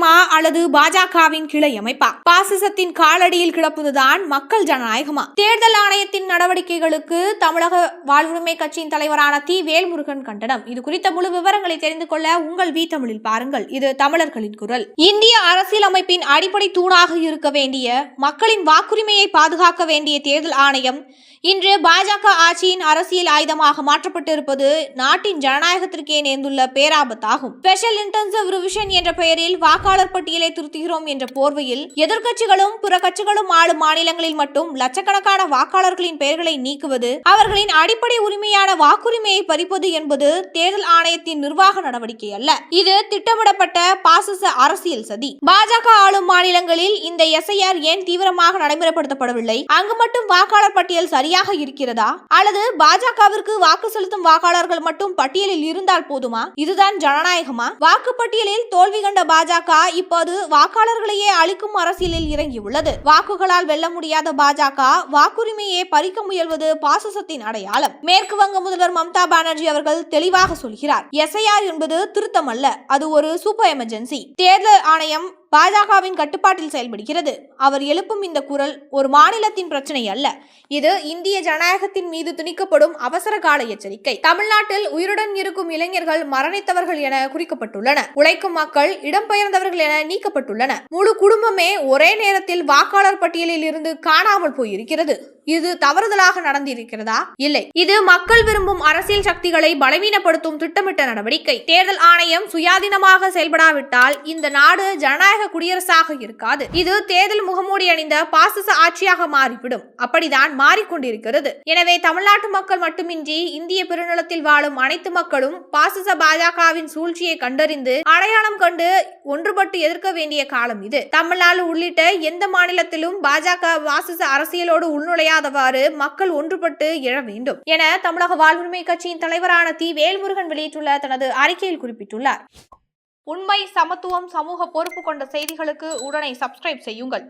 ஆணையமா அல்லது பாஜகவின் கிளை அமைப்பா? பாசிசத்தின் காலடியில் கிடப்பதுதான் மக்கள் ஜனநாயகமா? தேர்தல் ஆணையத்தின் நடவடிக்கைகளுக்கு தமிழக வாழ்வுரிமை கட்சியின் தலைவரான தி. வேல்முருகன் கண்டனம். இது குறித்த முழு விவரங்களை தெரிந்து கொள்ள உங்கள் வி தமிழில் பாருங்கள். இது தமிழர்களின் குரல். இந்திய அரசியலமைப்பின் அடிப்படை தூணாக இருக்க வேண்டிய மக்களின் வாக்குரிமையை பாதுகாக்க வேண்டிய தேர்தல் ஆணையம் இன்று பாஜக ஆட்சியின் அரசியல் ஆயுதமாக மாற்றப்பட்டிருப்பது நாட்டின் ஜனநாயகத்திற்கே நேர்ந்துள்ள பேராபத்தாகும். ஸ்பெஷல் இன்டென்சிவ் ரிவிஷன் என்ற பெயரில் வாக்கு வாக்காளர் பட்டியலை திருத்துகிறோம் என்ற போர்வையில் எதிர்க்கட்சிகளும் பிற கட்சிகளும் ஆளும் மாநிலங்களில் மட்டும் லட்சக்கணக்கான வாக்காளர்களின் பெயர்களை நீக்குவது அவர்களின் அடிப்படை உரிமையான வாக்குரிமையை பறிப்பது என்பது தேர்தல் ஆணையத்தின் நிர்வாக நடவடிக்கை அல்ல. இது திட்டமிடப்பட்ட பாசிச அரசியல் சதி. பாஜக ஆளும் மாநிலங்களில் இந்த எஸ்ஐஆர் ஏன் தீவிரமாக நடைமுறைப்படுத்தப்படவில்லை? அங்கு மட்டும் வாக்காளர் பட்டியல் சரியாக இருக்கிறதா? அல்லது பாஜகவிற்கு வாக்கு செலுத்தும் வாக்காளர்கள் மட்டும் பட்டியலில் இருந்தால் போதுமா? இதுதான் ஜனநாயகமா? வாக்குப்பட்டியலில் தோல்வி கண்ட பாஜக இப்போது வாக்காளர்களையே அளிக்கும் அரசியலில் இறங்கியுள்ளது. வாக்குகளால் வெல்ல முடியாத பாஜக வாக்குரிமையை பறிக்க முயல்வது பாசிசத்தின் அடையாளம். மேற்கு வங்க முதல்வர் மம்தா பானர்ஜி அவர்கள் தெளிவாக சொல்கிறார். எஸ்ஐஆர் என்பது திருத்தம் அல்ல அது ஒரு சூப்பர் எமர்ஜென்சி. தேர்தல் ஆணையம் பாஜகவின் கட்டுப்பாட்டில் செயல்படுகிறது. அவர் எழுப்பும் இந்த குரல் ஒரு மாநிலத்தின் பிரச்சனை அல்ல. இது இந்திய ஜனநாயகத்தின் மீது திணிக்கப்படும் அவசர கால எச்சரிக்கை. தமிழ்நாட்டில் உயிருடன் இருக்கும் இளைஞர்கள் மரணித்தவர்கள் என குறிக்கப்பட்டுள்ளன. உழைக்கும் மக்கள் இடம்பெயர்ந்தவர்கள் என நீக்கப்பட்டுள்ளன. முழு குடும்பமே ஒரே நேரத்தில் வாக்காளர் பட்டியலில் இருந்து காணாமல் போயிருக்கிறது. இது தவறுதலாக நடந்திருக்கிறதா? இல்லை. இது மக்கள் விரும்பும் அரசியல் சக்திகளை பலவீனப்படுத்தும் திட்டமிட்ட நடவடிக்கை. தேர்தல் ஆணையம் சுயாதீனமாக செயல்படாவிட்டால் இந்த நாடு ஜனநாயக ஜனநாயக குடியரசாக இருக்காது. இது தேர்தல் முகமூடி அணிந்த பாசிச ஆட்சியாக மாறிவிடும். அப்படிதான் மாறிக்கொண்டிருக்கிறது. எனவே தமிழ்நாட்டு மக்கள் மட்டுமின்றி இந்திய பெருநிலத்தில் வாழும் அனைத்து மக்களும் பாசிச பாஜகவின் சூழ்ச்சியை கண்டறிந்து அடையாளம் கண்டு ஒன்றுபட்டு எதிர்க்க வேண்டிய காலம் இது. தமிழ்நாடு உள்ளிட்ட எந்த மாநிலத்திலும் பாஜக பாசிச அரசியலோடு உள்நுழையாதவாறு மக்கள் ஒன்றுபட்டு எழ வேண்டும் என தமிழக வாழ்வுரிமை கட்சியின் தலைவரான தி. வேல்முருகன் வெளியிட்டுள்ள தனது அறிக்கையில் குறிப்பிட்டுள்ளார். உண்மை சமத்துவம் சமூக பொறுப்பு கொண்ட செய்திகளுக்கு உடனே சப்ஸ்கிரைப் செய்யுங்கள்.